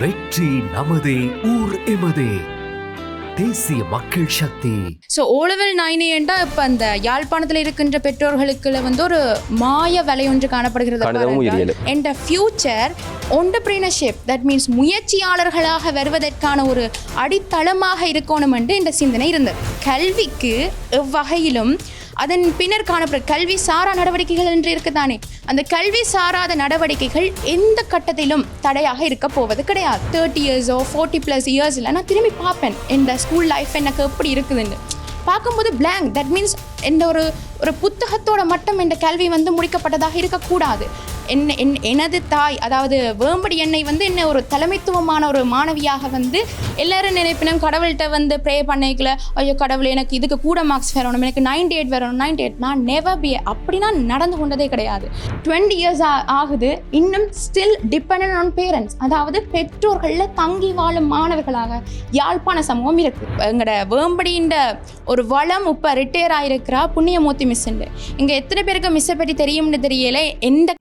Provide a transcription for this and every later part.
வெற்றி நமதே ஊர் எமதே. தேசிய மக்கள் சக்தி. ஸோ ஓலவெல் நைனேண்டா இப்போ அந்த யாழ்ப்பாணத்தில் இருக்கின்ற பெற்றோர்களுக்குள்ள வந்து ஒரு மாய விலை ஒன்று காணப்படுகிறது. என்ற ஃபியூச்சர் ஒண்டர்பிரினர்ஷிப் தட் மீன்ஸ் முயற்சியாளர்களாக வருவதற்கான ஒரு அடித்தளமாக இருக்கணும் என்று இந்த சிந்தனை இருந்தது. கல்விக்கு எவ்வகையிலும் அதன் பின்னர் காணப்படும் கல்வி சாரா நடவடிக்கைகள் என்று இருக்குதானே? அந்த கல்வி சாராத நடவடிக்கைகள் எந்த கட்டத்திலும் தடையாக இருக்க போவது கிடையாது. தேர்ட்டி இயர்ஸோ ஃபோர்ட்டி ப்ளஸ் இயர்ஸில் நான் திரும்பி பார்ப்பேன். இந்த ஸ்கூல் லைஃப் எனக்கு எப்படி இருக்குதுன்னு. பார்க்கும்போது பிளாங்க் தட் மீன்ஸ் இந்த ஒரு ஒரு புத்தகத்தோட மட்டும் இந்த கல்வி வந்து முடிக்கப்பட்டதாக இருக்கக்கூடாது. என்ன என் எனது தாய் அதாவது வேம்படி என்னை வந்து என்ன ஒரு தலைமைத்துவமான ஒரு மாணவியாக வந்து எல்லாரும் நினைப்பினும் கடவுள்கிட்ட வந்து ப்ரே பண்ணிக்கல ஐயோ கடவுள் எனக்கு இதுக்கு கூட மார்க்ஸ் வரணும் எனக்கு நைன்டி எயிட் வரணும் நைன்டி எயிட் நான் நெவர் பி அப்படின்னா நடந்து கொண்டதே கிடையாது. டுவெண்ட்டி இயர்ஸ் ஆகுது இன்னும் ஸ்டில் டிபெண்ட் ஆன் பேரண்ட்ஸ் அதாவது பெற்றோர்களில் தங்கி வாழும் மாணவர்களாக யாழ்ப்பாண சமூகம் இருக்கு. எங்களோட வேம்படின்ற ஒரு வளம் இப்போ ரிட்டையர் இருக்கிறா புண்ணியமூர்த்தி மிஸ்ஸுண்டு இங்கே எத்தனை பேருக்கு மிஸ்ஸை பற்றி தெரியும்னு தெரியல. எந்த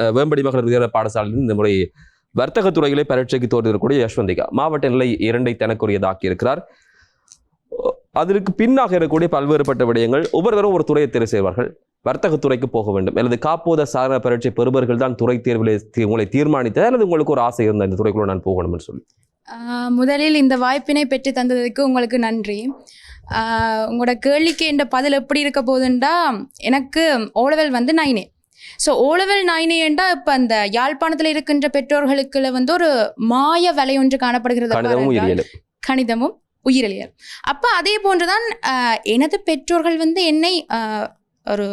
வேம்படி மகளிர் வித்யாலய பாடசாலையில் இந்த முறை வர்த்தகத் பரீட்சைக்கு தோன்றிருக்கக்கூடிய யஷ்வந்திகா. மாவட்ட நிலை இரண்டை தனக்குரியதாக்கி இருக்கிறார் அதற்கு பின்னாக இருக்கக்கூடிய பல்வேறுபட்ட விடயங்கள். ஒவ்வொருவரும் ஒரு துறையை தேர்வு செய்வார்கள். வர்த்தகத் துறைக்கு போக வேண்டும். அல்லது காப்போத சாரண பரீட்சை பெறுபவர்கள் தான் துறை தேர்விலே உங்களை தீர்மானித்த அல்லது உங்களுக்கு ஒரு ஆசை இருந்த இந்த துறைக்குள்ள நான் போகணும்னு சொல்லி. முதலில் இந்த வாய்ப்பினை பெற்று தந்ததுக்கு உங்களுக்கு நன்றி. உங்களோட கேள்விக்கு என்ற பதில் எப்படி இருக்க போகுதுண்டா? எனக்கு ஓலவெல் வந்து நைனே ஸோ ஓலவெல் நைனேண்டா இப்போ அந்த யாழ்ப்பாணத்தில் இருக்கின்ற பெற்றோர்களுக்குள்ள வந்து ஒரு மாய விலை ஒன்று காணப்படுகிறது கணிதமும் உயிரியல். அப்போ அதே போன்றுதான் எனது பெற்றோர்கள் வந்து என்னை ஒரு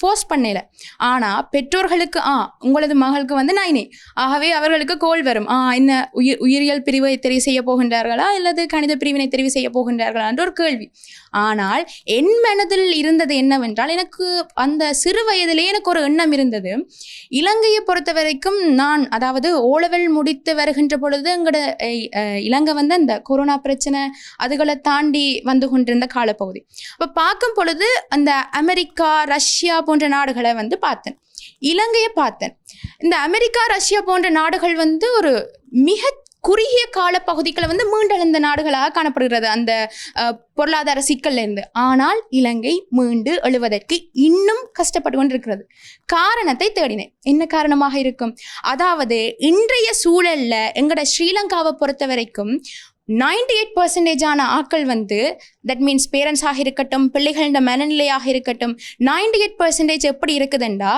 ஃபோர்ஸ் பண்ணல. ஆனால் பெற்றோர்களுக்கு ஆ உங்களது மகளுக்கு வந்து நைனே. ஆகவே அவர்களுக்கு கோல் வரும். ஆ என்ன உயிர் உயிரியல் பிரிவை தெரிவு செய்ய போகின்றார்களா? அல்லது கணித பிரிவினை தெரிவு செய்ய போகின்றார்களா? என்ற ஒரு கேள்வி. ஆனால் என் மனதில் இருந்தது என்னவென்றால் எனக்கு அந்த சிறு வயதிலே எனக்கு ஒரு எண்ணம் இருந்தது. இலங்கையை பொறுத்த வரைக்கும் நான் அதாவது ஓலவெல் முடித்து வருகின்ற பொழுது எங்களோட இலங்கை வந்து அந்த கொரோனா பிரச்சனை அதுகளை தாண்டி வந்து கொண்டிருந்த காலப்பகுதி. அப்போ பார்க்கும் பொழுது அந்த அமெரிக்கா ரஷ்யா போன்ற நாடுகளை வந்து பார்த்தேன். இலங்கையை பார்த்தேன். இந்த அமெரிக்கா ரஷ்யா போன்ற நாடுகள் வந்து ஒரு மிக குறுகிய கால பகுதிகளை வந்து மீண்டெழுந்த நாடுகளாக காணப்படுகிறது. அந்த பொருளாதார சிக்கல்ல இருந்து ஆனால் இலங்கை மீண்டு எழுவதற்கு இன்னும் கஷ்டப்பட்டு கொண்டிருக்கிறது. காரணத்தை தேடினேன். என்ன காரணமாக இருக்கும்? அதாவது இன்றைய சூழல்ல எங்களோட ஸ்ரீலங்காவை பொறுத்த வரைக்கும் நைன்டி எயிட் பர்சன்டேஜான ஆக்கள் வந்து தட் மீன்ஸ் பேரண்ட்ஸாக இருக்கட்டும் பிள்ளைகளின் மனநிலையாக இருக்கட்டும் நைன்டி எயிட் பர்சன்டேஜ் எப்படி இருக்குதுண்டா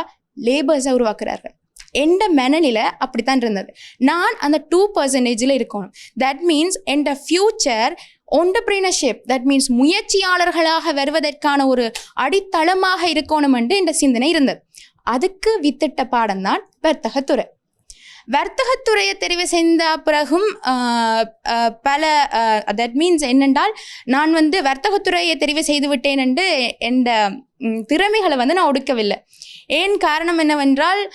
லேபர்ஸை உருவாக்குறார்கள். என்ட மனநிலை அப்படித்தான் இருந்தது. நான் அந்த டூ பர்சன்டேஜில் இருக்கணும். தட் மீன்ஸ் எந்த ஃபியூச்சர் ஒண்டர்பிரினர்ஷிப் தட் மீன்ஸ் முயற்சியாளர்களாக வருவதற்கான ஒரு அடித்தளமாக இருக்கணும் என்று இந்த சிந்தனை இருந்தது. அதுக்கு வித்திட்ட பாடம் தான் வர்த்தகத்துறை. வர்த்தகத்துறையை தெரிவு செய்த பிறகும் பல தட் மீன்ஸ் என்னென்றால் நான் வந்து வர்த்தகத்துறையை தெரிவு செய்து விட்டேன் என்று என்ற திறமைகளை வந்து நான் ஒடுக்கவில்லை. ஏன் காரணம் என்னவென்றால்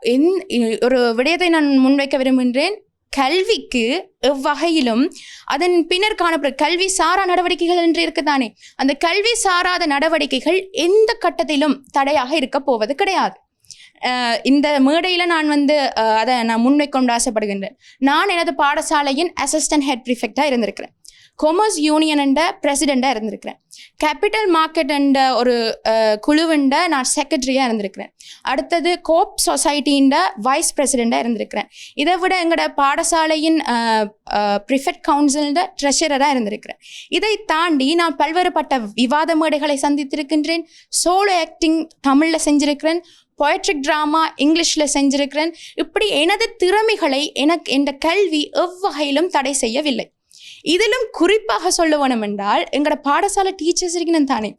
என்- ஒரு விடயத்தை நான் முன்வைக்க விரும்புகின்றேன். கல்விக்கு எவ்வகையிலும் அதன் பின்னர் காணப்படும் கல்வி சாரா நடவடிக்கைகள் என்று இருக்குதானே? அந்த கல்வி சாராத நடவடிக்கைகள் எந்த கட்டத்திலும் தடையாக இருக்க போவது கிடையாது. இந்த மேடையில் நான் வந்து அதை நான் முன்வைக்கொண்டு ஆசைப்படுகின்றேன். நான் எனது பாடசாலையின் அசிஸ்டன்ட் ஹெட் ப்ரிஃபெக்டாக இருந்திருக்கிறேன். கொமர்ஸ் யூனியன் என்ற இருந்திருக்கிறேன். கேபிட்டல் மார்க்கெட் என்ற ஒரு அஹ், குழுவுண்ட நான் செக்ரட்டரியாக இருந்திருக்கிறேன். அடுத்தது கோப் சொசைட்டின்ற வைஸ் பிரசிடெண்ட்டாக இருந்திருக்கிறேன். இதை விட எங்களோட பாடசாலையின் ப்ரிஃபெக்ட் கவுன்சில்ட ட்ரெஷரராக இருந்திருக்கிறேன். இதை தாண்டி நான் பல்வேறுபட்ட விவாத மேடைகளை சந்தித்திருக்கின்றேன். சோலோ ஆக்டிங் தமிழில் செஞ்சிருக்கிறேன். பொயட்ரிக் ட்ராமா இங்கிலீஷில் செஞ்சிருக்கிறேன். இப்படி எனது திறமைகளை எனக்கு என்ற கல்வி எவ்வகையிலும் தடை செய்யவில்லை. இதிலும் குறிப்பாக சொல்ல வேணும் என்றால் எங்களோட பாடசாலை டீச்சர்ஸ் இருக்கணும் தானே.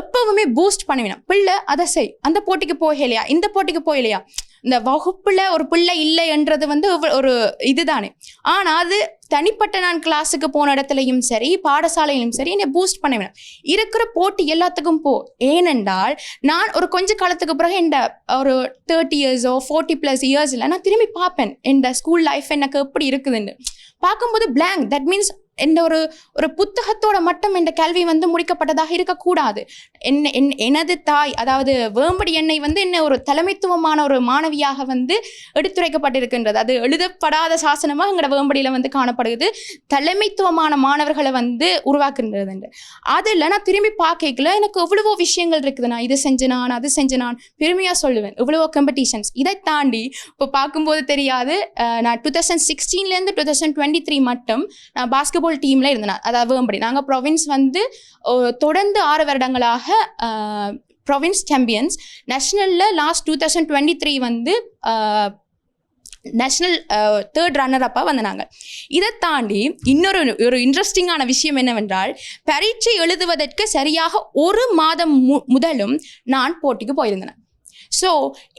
எப்பவுமே பூஸ்ட் பண்ணுவேன் பிள்ளை அதை செய். அந்த போட்டிக்கு போகலையா? இந்த போட்டிக்கு போகலையா? இந்த வகுப்புல ஒரு பிள்ளை இல்லை என்றது வந்து ஒரு இதுதானே. ஆனால் அது தனிப்பட்ட நான் கிளாஸுக்கு போன இடத்துலையும் சரி பாடசாலையிலும் சரி என்னை பூஸ்ட் பண்ண வேணும் இருக்கிற போட்டி எல்லாத்துக்கும் போ. ஏனென்றால் நான் ஒரு கொஞ்ச காலத்துக்கு பிறகு இந்த ஒரு தேர்ட்டி இயர்ஸோ ஃபோர்ட்டி ப்ளஸ் இயர்ஸில் நான் திரும்பி பார்ப்பேன். இந்த ஸ்கூல் லைஃப் எனக்கு எப்படி இருக்குதுன்னு. பார்க்கும்போது பிளாங்க் தட் மீன்ஸ் எந்த ஒரு ஒரு புத்தகத்தோட மட்டும் இந்த கல்வி வந்து முடிக்கப்பட்டதாக இருக்கக்கூடாது. என்ன என் எனது தாய் அதாவது வேம்படி எண்ணெய் வந்து என்ன ஒரு தலைமைத்துவமான ஒரு மாணவியாக வந்து எடுத்துரைக்கப்பட்டிருக்கின்றது. அது எழுதப்படாத சாசனமாக எங்களோட வேம்படியில் வந்து காணப்படுகிறது. தலைமைத்துவமான மாணவர்களை வந்து உருவாக்குன்றது என்று அதில் நான் திரும்பி பார்க்கல எனக்கு எவ்வளவோ விஷயங்கள் இருக்குது. நான் இது செஞ்சு நான் அது செஞ்சு நான் பெருமையாக சொல்லுவேன். எவ்வளவோ காம்படிஷன்ஸ் இதை தாண்டி இப்போ பார்க்கும்போது தெரியாது. நான் டூ தௌசண்ட் சிக்ஸ்டீன்லேருந்து டூ தௌசண்ட் டுவெண்ட்டி த்ரீ மட்டும் நான் பாஸ்கெட் பாஸ்கெட்பால் டீமில் இருந்தேன் அதாவது வேம்படி. நாங்கள் ப்ரொவின்ஸ் வந்து தொடர்ந்து ஆறு வருடங்களாக province champions நேஷ்னலில் last two thousand twenty three வந்து நேஷ்னல் தேர்ட் ரன்னர் அப்பாக வந்தாங்க இதை தாண்டி இன்னொரு ஒரு இன்ட்ரெஸ்டிங்கான விஷயம் என்னவென்றால் பரீட்சை எழுதுவதற்கு சரியாக ஒரு மாதம் மு முதலும் நான் போட்டிக்கு போயிருந்தேன். ஸோ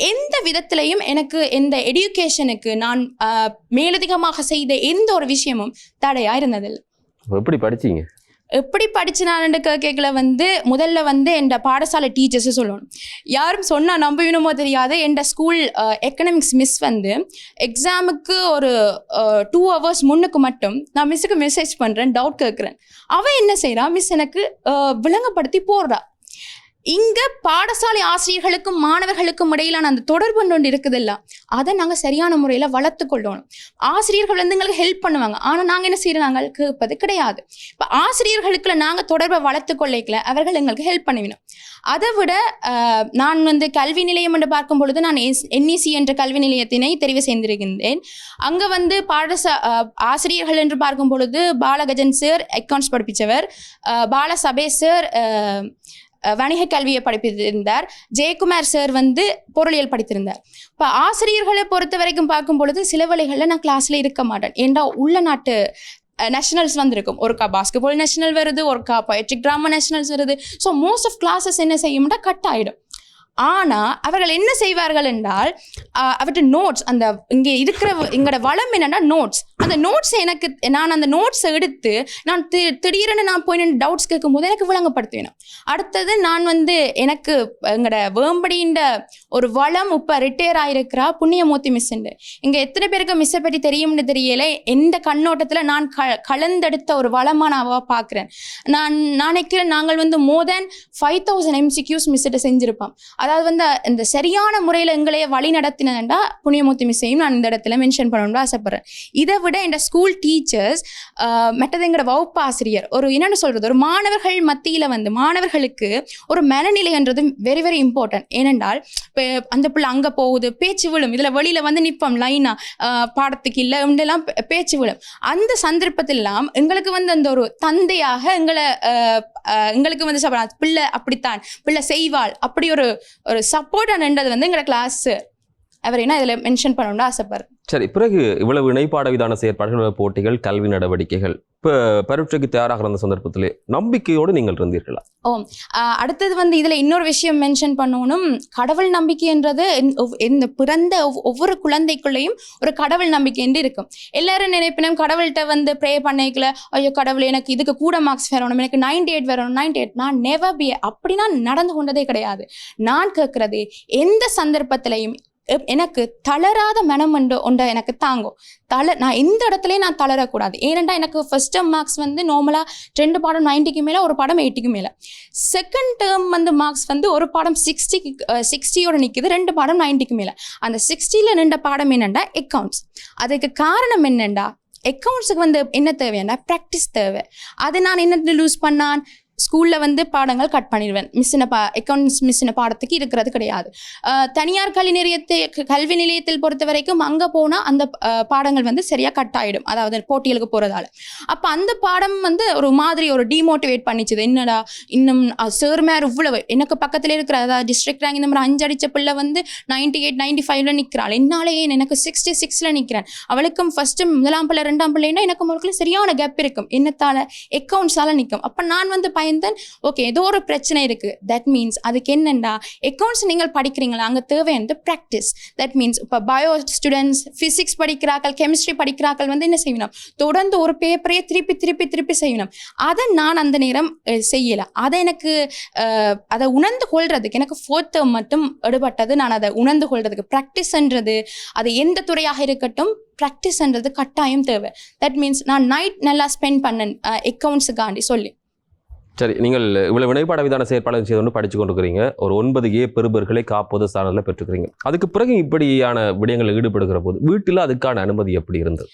எந்த விதத்திலையும் எனக்கு எந்த எடுகேஷனுக்கு நான் மேலதிகமாக செய்த எந்த ஒரு விஷயமும் தடையாக இருந்ததில்லை. எப்படி படிச்சீங்க? எப்படி படிச்சினான்னு கேட்கல வந்து முதல்ல வந்து என் பாடசாலை டீச்சர்ஸு சொல்லணும். யாரும் சொன்னால் நம்புவீனமோ தெரியாது. என் ஸ்கூல் எக்கனாமிக்ஸ் மிஸ் வந்து எக்ஸாமுக்கு ஒரு டூ ஹவர்ஸ் முன்னுக்கு மட்டும் நான் மிஸ்ஸுக்கு மெசேஜ் பண்ணுறேன் டவுட் கேட்குறேன் அவன் என்ன செய்றா? மிஸ் எனக்கு விளங்கப்படுத்தி போடுறா. இங்க பாடசாலை ஆசிரியர்களுக்கும் மாணவர்களுக்கும் இடையிலான அந்த தொடர்பு ஒன்று இருக்குதுல்ல அதை நாங்கள் சரியான முறையில் வளர்த்து கொள்ளணும். ஆசிரியர்கள் வந்து எங்களுக்கு ஹெல்ப் பண்ணுவாங்க. ஆனால் நாங்கள் என்ன செய்யறோம்? நாங்கள் கேட்பது கிடையாது. இப்போ ஆசிரியர்களுக்குள்ள நாங்கள் தொடர்பை வளர்த்து கொள்ளைக்கல அவர்கள் எங்களுக்கு ஹெல்ப் பண்ணுவினோம் அதை விட நான் வந்து கல்வி நிலையம் என்று பார்க்கும் பொழுது நான் என்இசி என்ற கல்வி நிலையத்தினை தெரிவு செய்திருக்கின்றேன். அங்கே வந்து பாடசா ஆசிரியர்கள் என்று பார்க்கும் பொழுது பாலகஜன் சார் அக்கௌண்ட்ஸ் படிப்பிச்சவர். பாலசபே சார் வணிக கல்வியை படிப்பிருந்தார் ஜெயக்குமார் சார் வந்து பொருளியல் படித்திருந்தார். இப்போ ஆசிரியர்களை பொறுத்த வரைக்கும் பார்க்கும் பொழுது சில வழிகளில் நான் கிளாஸில் இருக்க மாட்டேன். ஏன்டா உள்ள நாட்டு நேஷனல்ஸ் வந்திருக்கும். ஒருக்கா பாஸ்கெட்பால் நேஷனல் வருது ஒருக்கா பொயட்ரிக் ட்ராமா நேஷனல்ஸ் வருது. ஸோ மோஸ்ட் ஆஃப் கிளாஸஸ் என்ன செய்யும்னா கட் ஆகிடும் ஆனால் அவர்கள் என்ன செய்வார்கள் என்றால் அவற்ற அவற்றை நோட்ஸ் அந்த இங்கே இருக்கிற எங்களோட வளம் என்னன்னா நோட்ஸ் அந்த நோட்ஸ் எனக்கு நான் அந்த நோட்ஸை எடுத்து நான் தி திடீரென நான் போய் டவுட்ஸ் கேட்கும்போது எனக்கு விளங்கப்படுத்துவேன் அடுத்தது நான் வந்து எனக்கு எங்களோட வேம்படின்ற ஒரு வளம் இப்போ ரிட்டையர் ஆயிருக்கிறா புண்ணியமூர்த்தி மிஸ்ஸுண்டு இங்கே எத்தனை பேருக்கு மிஸ்ஸை பற்றி தெரியும்னு தெரியல எந்த கண்ணோட்டத்தில் நான் க கலந்தெடுத்த ஒரு வளமாக நான் அவ பார்க்குறேன். நான் நான் நினைக்கிறேன் நாங்கள் வந்து more than five thousand MCQs மிஸ்ஸிட்ட செஞ்சுருப்போம். அதாவது வந்து இந்த சரியான முறையில் எங்களையே வழி நடத்தினதுண்டா புண்ணியமூர்த்தி மிஸ்ஸையும் நான் இந்த இடத்துல மென்ஷன் பண்ணணும்னு ஆசைப்படுறேன். இதை விட எங்கள் ஸ்கூல் டீச்சர்ஸ் மற்றது எங்களோட வகுப்பு ஆசிரியர் ஒரு என்னென்னு சொல்கிறது ஒரு மாணவர்கள் மத்தியில் வந்து மாணவர்களுக்கு ஒரு மனநிலைன்றது வெரி வெரி இம்பார்ட்டன்ட் ஏனென்றால் இப்போ அந்த பிள்ளை அங்கே போகுது பேச்சு விழும். இதில் வெளியில் வந்து நிற்போம் லைனாக பாடத்துக்கு இல்லை இப்படிலாம் பே- பேச்சு விழும். அந்த சந்தர்ப்பத்திலாம் எங்களுக்கு வந்து அந்த ஒரு தந்தையாக எங்களை எங்களுக்கு வந்து சொல்கிறாங்க பிள்ளை அப்படித்தான். பிள்ளை செய்வாள். அப்படி ஒரு ஒரு சப்போர்ட் நின்றது வந்து எங்களோட கிளாஸ் அவர் என்ன இதில் மென்ஷன் பண்ணணும்னு ஆசைப்படுறேன் சரி பிறகு இவ்வளவு இணைப்பாட விதான செயற்பாடுகள் போட்டிகள் கல்வி நடவடிக்கைகள் இப்போ பரீட்சைக்கு தயாராகிற அந்த சந்தர்ப்பத்திலே நம்பிக்கையோடு நீங்கள் இருந்தீர்களா? ஓ அடுத்தது வந்து இதில் இன்னொரு விஷயம் மென்ஷன் பண்ணணும். கடவுள் நம்பிக்கைன்றது இந்த பிறந்த ஒவ்வொரு குழந்தைக்குள்ளேயும் ஒரு கடவுள் நம்பிக்கை என்று இருக்கும். எல்லாரும் நினைப்பினும் கடவுள்கிட்ட வந்து ப்ரே பண்ணிக்கல ஐயோ கடவுள் எனக்கு இதுக்கு கூட மார்க்ஸ் வரணும் எனக்கு நைன்டி எயிட் வரணும் நைன்டி எயிட் நான் நெவர் பி அப்படின்னா நடந்து கொண்டதே கிடையாது. நான் கேட்குறது எந்த சந்தர்ப்பத்திலையும் எனக்கு தளராத மனம் உண்டு ஒன்றை எனக்கு தாங்கும். தள நான் எந்த இடத்துலையும் நான் தளரக்கூடாது. ஏனெண்டா எனக்கு ஃபர்ஸ்ட் டேர்ம் மார்க்ஸ் வந்து நார்மலாக ரெண்டு பாடம் நைன்ட்டிக்கு மேலே ஒரு பாடம் எயிட்டிக்கு மேலே. செகண்ட் டேர்ம் வந்து மார்க்ஸ் வந்து ஒரு பாடம் சிக்ஸ்டிக்கு சிக்ஸ்டியோட நிற்குது ரெண்டு பாடம் நைன்ட்டிக்கு மேலே. அந்த சிக்ஸ்டியில் நின்ற பாடம் என்னென்னா அக்கௌண்ட்ஸ் அதுக்கு காரணம் என்னென்னா அக்கௌண்ட்ஸுக்கு வந்து என்ன தேவைன்னா ப்ராக்டிஸ் தேவை. அது நான் என்ன லூஸ் பண்ணான்? ஸ்கூலில் வந்து பாடங்கள் கட் பண்ணிடுவேன். மிஸ்ஸின பா அக்கௌண்ட்ஸ் மிஸ்ஸின பாடத்துக்கு இருக்கிறது கிடையாது. தனியார் கல்வி நிலையத்தை கல்வி நிலையத்தில் பொறுத்த வரைக்கும் அங்கே போனால் அந்த பாடங்கள் வந்து சரியாக கட் ஆகிடும் அதாவது போட்டிகளுக்கு போகிறதால அப்போ அந்த பாடம் வந்து ஒரு மாதிரி ஒரு டிமோட்டிவேட் பண்ணிச்சுது. என்னடா இன்னும் சார் மேர் இவ்வளவு. எனக்கு பக்கத்தில் இருக்கிற அதாவது டிஸ்ட்ரிக்ட் ரேங்க் இந்த மாதிரி அஞ்சு அடிச்ச பிள்ளை வந்து நைன்டி எயிட் நைன்டி ஃபைவ்ல நிற்கிறாள் என்னாலேயே எனக்கு சிக்ஸ்டி சிக்ஸில் நிற்கிறேன் அவளுக்கும் ஃபஸ்ட்டு முதலாம் பிள்ளை ரெண்டாம் பிள்ளைன்னா எனக்கு அவளுக்குள்ள சரியான கேப் இருக்கும். என்னத்தால்? அக்கௌண்ட்ஸால் நிற்கும் அப்போ நான் வந்து அண்ட் தென் ஓகே ஏதோ ஒரு பிரச்சனை இருக்கு. தட் மீன்ஸ் அதுக்கு என்னண்டா? அக்கௌண்ட்ஸ் நீங்கள் படிக்கிறீங்களா? அங்கே வந்து ப்ராக்டிஸ் தட் மீன்ஸ் இப்போ பயோ ஸ்டூடெண்ட்ஸ் ஃபிசிக்ஸ் படிக்கிறார்கள் கெமிஸ்ட்ரி படிக்கிறார்கள் வந்து என்ன செய்யணும்? தொடர்ந்து ஒரு பேப்பரையே திருப்பி திருப்பி திருப்பி செய்யணும். அதை நான் அந்த நேரம் செய்யலை. அதை எனக்கு அதை உணர்ந்து கொள்றதுக்கு எனக்கு ஃபோர்த் மட்டும் எடுபட்டது. நான் அதை உணர்ந்து கொள்றதுக்கு ப்ராக்டிஸ்ன்றது அது எந்த துறையாக இருக்கட்டும் ப்ராக்டிஸ்ன்றது கட்டாயம் தேவை. தட் மீன்ஸ் நான் நைட் நல்லா ஸ்பெண்ட் பண்ணேன் அக்கௌண்ட்ஸுக்காண்டி சொல்லி. சரி நீங்கள் இவ்வளவு வினைப்பாட விதான செயற்பாடு செய்து கொண்டு படித்து கொண்டிருக்கிறீங்க. ஒரு ஒன்பது ஏ பெறுபர்களை காப்போது சாதனில் பெற்றுக்கிறீங்க அதுக்கு பிறகு இப்படியான விடயங்களில் ஈடுபடுகிற போது வீட்டில் அதுக்கான அனுமதி எப்படி இருந்தது?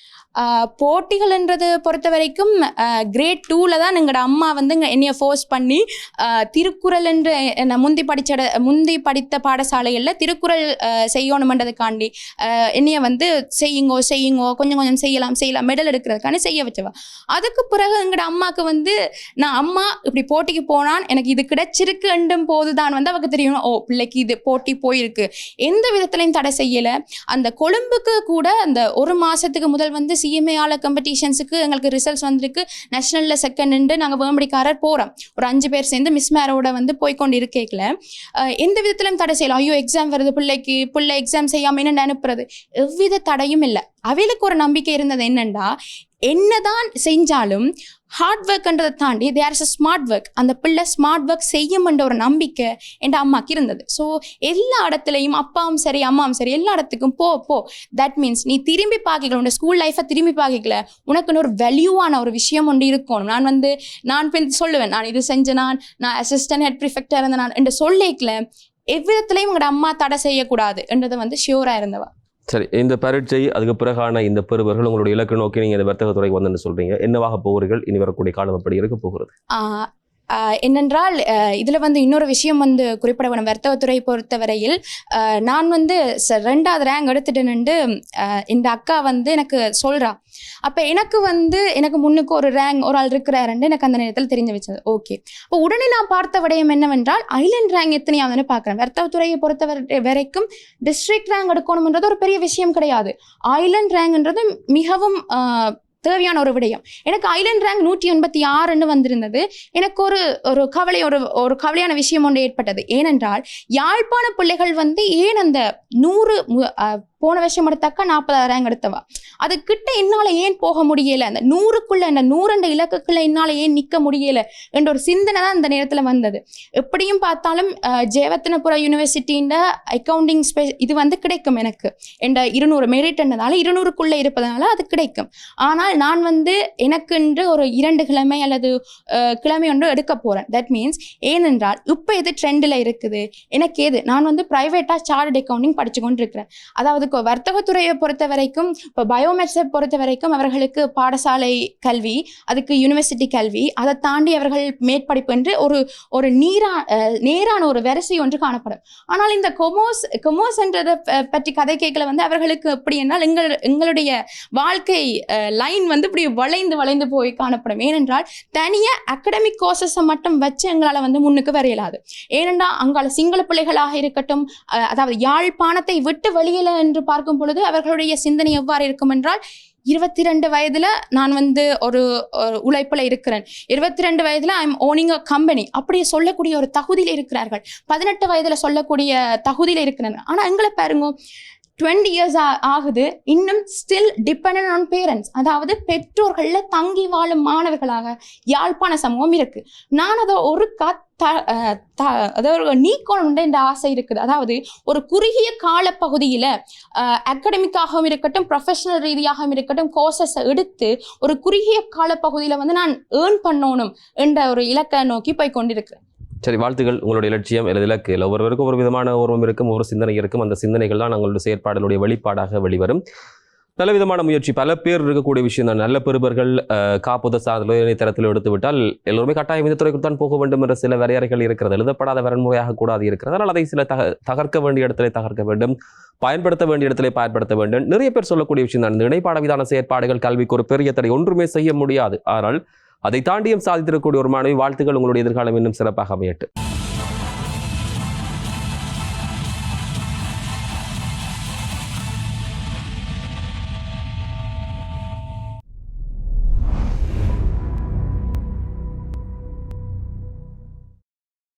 போட்டிகள்ன்றது பொறுத்த வரைக்கும் கிரேட் டூவில் தான் எங்களோட அம்மா வந்து இங்க என்னைய ஃபோர்ஸ் பண்ணி திருக்குறள் என்று என்னை முந்தி படித்த முந்தி படித்த பாடசாலைகளில் திருக்குறள் செய்யணுமென்றதுக்காண்டி என்னையை என்னைய வந்து செய்யுங்கோ செய்யுங்கோ கொஞ்சம் கொஞ்சம் செய்யலாம் செய்யலாம் மெடல் எடுக்கிறதுக்காண்டி செய்ய வச்சவா. அதுக்கு பிறகு எங்களோட அம்மாவுக்கு வந்து நான் அம்மா இப்படி போட்டிக்கு போனான் எனக்கு இது கிடைச்சிருக்குன்றும் போது தான் வந்து அவருக்கு தெரியும். ஓ பிள்ளைக்கு இது போட்டி போயிருக்கு. எந்த விதத்துலையும் தடை செய்யலை. அந்த கொழும்புக்கு கூட அந்த ஒரு மாதத்துக்கு முதல் வந்து சிஎம்ஏஆல காம்படிஷன்ஸுக்கு எங்களுக்கு ரிசல்ட்ஸ் வந்திருக்கு. நேஷனலில் செகண்ட் நாங்கள் வேம்படிக்காரர் போகிறோம் ஒரு அஞ்சு பேர் சேர்ந்து மிஸ் மேரோட வந்து போய்க்கொண்டு இருக்கேக்கல எந்த விதத்திலும் தடை செய்யலாம் ஐயோ எக்ஸாம் வருது பிள்ளைக்கு பிள்ளை எக்ஸாம் செய்யாமல் என்ன அனுப்புறது எவ்வித தடையும் இல்லை. அவைகளுக்கு ஒரு நம்பிக்கை இருந்தது என்னென்னா என்னதான் செஞ்சாலும் ஹார்ட் ஒர்க்ன்றதை தாண்டி there is a smart work அந்த பிள்ளை ஸ்மார்ட் ஒர்க் செய்யும்ன்ற ஒரு நம்பிக்கை என் அம்மாக்கு இருந்தது. ஸோ எல்லா இடத்துலையும் அப்பாவும் சரி அம்மாவும் சரி எல்லா இடத்துக்கும் போ போ. தட் மீன்ஸ் நீ திரும்பி பார்க்கல உன்னோட ஸ்கூல் லைஃப்பை திரும்பி பார்க்கல உனக்குன்னு ஒரு வேல்யூவான ஒரு விஷயம் ஒன்று இருக்கணும். நான் வந்து நான் பின் சொல்லுவேன். நான் இது செஞ்ச நான் நான் அசிஸ்டன்ட் ஹெட் ப்ரிஃபெக்டாக இருந்த நான் என்று சொல்லிக்கல. எவ்விதத்துலையும் உங்களோட அம்மா தடை செய்யக்கூடாது என்றதை வந்து ஷியூராக இருந்தவா? சரி இந்த பரீட்சை அதுக்கு பிறகான இந்த பெறுபர்கள் உங்களுடைய இலக்கு நோக்கி நீங்கள் இந்த வர்த்தகத்துறைக்கு வந்து சொல்றீங்க. என்னவாக போகிறீர்கள்? இனி வரக்கூடிய காலம் எப்படி இருக்க போகிறது? என்னென்றால் இதில் வந்து இன்னொரு விஷயம் வந்து குறிப்பிட வேணும் வர்த்தகத்துறை பொறுத்தவரையில் நான் வந்து ச- ரெண்டாவது ரேங்க் எடுத்துட்டேன்னு இந்த அக்கா வந்து எனக்கு சொல்கிறா அப்போ எனக்கு வந்து எனக்கு முன்னுக்கு ஒரு ரேங்க் ஒரு ஆள் இருக்கிறாருன்னு எனக்கு அந்த நேரத்தில் தெரிஞ்சு வச்சது ஓகே இப்போ உடனே நான் பார்த்த விடயம் என்னவென்றால் ஐலண்ட் ரேங்க் எத்தனையாவதுன்னு பார்க்குறேன். வர்த்தகத்துறையை பொறுத்த வரை- வரைக்கும் டிஸ்ட்ரிக்ட் ரேங்க் எடுக்கணும்ன்றது ஒரு பெரிய விஷயம் கிடையாது. ஐலண்ட் ரேங்க்ன்றது மிகவும் தேவையான ஒரு விடயம். எனக்கு ஐலண்ட் ரேங்க் நூற்றி எண்பத்தி ஆறுன்னு வந்திருந்தது. எனக்கு ஒரு ஒரு கவலை ஒரு ஒரு கவலையான விஷயம் ஒன்று ஏற்பட்டது. ஏனென்றால் யாழ்ப்பாண பிள்ளைகள் வந்து ஏன் அந்த நூறு மு- போன வருஷம் எடுத்தாக்கா நாற்பதாயிரம் ரேங்க் எடுத்தவா. அது கிட்ட என்னால் ஏன் போக முடியல? அந்த நூறுக்குள்ள அந்த நூறண்ட இலக்குக்குள்ள என்னால் ஏன் நிற்க முடியல? என்ற ஒரு சிந்தனை தான் அந்த நேரத்தில் வந்தது. எப்படியும் பார்த்தாலும் அஹ், ஜெயவர்த்தனபுர யூனிவர்சிட்டின்ற அக்கவுண்டிங் ஸ்பெ இது வந்து கிடைக்கும் எனக்கு. என்ற இருநூறு மெரிட்ன்றதால இருநூறுக்குள்ளே இருப்பதனால அது கிடைக்கும். ஆனால் நான் வந்து எனக்கென்று ஒரு இரண்டு கிழமை அல்லது கிழமை ஒன்று எடுக்க போகிறேன் தட் மீன்ஸ் ஏனென்றால் இப்போ எது ட்ரெண்டில் இருக்குது? எனக்கு எது? நான் வந்து ப்ரைவேட்டாக சார்ட் அக்கவுண்டிங் படிச்சு கொண்டு இருக்கிறேன் அதாவது இப்போ வர்த்தகத்துறையை பொறுத்த வரைக்கும் இப்போ பயோமெட்ஸை பொறுத்த வரைக்கும் அவர்களுக்கு பாடசாலை கல்வி அதுக்கு யூனிவர்சிட்டி கல்வி அதை தாண்டி அவர்கள் மேற்படிப்பு என்று ஒரு ஒரு நீரா நேரான ஒரு வரிசை ஒன்று காணப்படும். ஆனால் இந்த கொமோஸ் கொமோஸ்ன்றதை பற்றி கதை கேட்கல வந்து அவர்களுக்கு எப்படி என்றால் எங்கள் எங்களுடைய வாழ்க்கை லைன் வந்து இப்படி வளைந்து வளைந்து போய் காணப்படும். ஏனென்றால் தனியாக அகடமிக் கோர்சஸை மட்டும் வச்சு எங்களால் வந்து முன்னுக்கு வர இயலாது ஏனென்றால் அங்கால சிங்கள பிள்ளைகளாக இருக்கட்டும் அதாவது யாழ்ப்பாணத்தை விட்டு வெளியில என்று பார்க்கும் பொழுது அவர்களுடைய சிந்தனை எவ்வாறு இருக்கும் என்றால் இருபத்தி ரெண்டு வயதுல நான் வந்து ஒரு உழைப்புல இருக்கிறேன். இருபத்தி ரெண்டு வயதுல ஐம் ஓனிங் அ கம்பெனி அப்படி சொல்லக்கூடிய ஒரு தகுதியில் இருக்கிறார்கள். பதினெட்டு வயதுல சொல்லக்கூடிய தகுதியில் இருக்கிறாங்க ஆனா எங்களை பாருங்க டுவெண்ட்டி இயர்ஸ் ஆகுது. இன்னும் ஸ்டில் டிபெண்ட் ஆன் பேரண்ட்ஸ் அதாவது பெற்றோர்களில் தங்கி வாழும் மாணவர்களாக யாழ்ப்பாண சமூகம் இருக்கு. நான் அதை ஒரு கா த த- அதாவது நீக்கணுன்ற இந்த ஆசை இருக்குது. அதாவது ஒரு குறுகிய காலப்பகுதியில் அகடமிக்காகவும் இருக்கட்டும் ப்ரொஃபஷனல் ரீதியாகவும் இருக்கட்டும் கோர்சஸை எடுத்து ஒரு குறுகிய காலப்பகுதியில் வந்து நான் ஏர்ன் பண்ணணும் என்ற ஒரு இலக்கை நோக்கி போய் கொண்டிருக்கிறேன் சரி வாழ்த்துகள் உங்களுடைய லட்சியம் அல்லது இலக்கு. இல்லை ஒவ்வொருவருக்கும் ஒரு விதமான ஓர்வம் இருக்கும் ஒரு சிந்தனை இருக்கும். அந்த சிந்தனைகள் தான் உங்களுடைய செயற்பாடுகளுடைய வெளிப்பாடாக வெளிவரும். நல்ல விதமான முயற்சி. பல பேர் இருக்கக்கூடிய விஷயம் தான். நல்ல பெருபர்கள் காப்புத சாதனோ இணையதளத்தில் எடுத்து விட்டால் எல்லோருமே கட்டாயம் இந்த துறைக்கு தான் போக வேண்டும் என்ற சில வரையறைகள் இருக்கிறது. எழுதப்படாத வரன்முறையாக கூடாது இருக்கிறது. அதனால் அதை சில தக தகர்க்க வேண்டிய இடத்திலே தகர்க்க வேண்டும். பயன்படுத்த வேண்டிய இடத்திலே பயன்படுத்த வேண்டும். நிறைய பேர் சொல்லக்கூடிய விஷயம் தான். இந்த இணைப்பாட விதான செயற்பாடுகள் கல்விக்கு ஒரு பெரிய தடை. ஒன்றுமே செய்ய முடியாது. ஆனால் அதை தாண்டியும் சாதித்திருக்கக்கூடிய ஒரு மாணவி வாழ்த்துக்கள் உங்களுடைய எதிர்காலம் இன்னும் சிறப்பாக அமையட்டு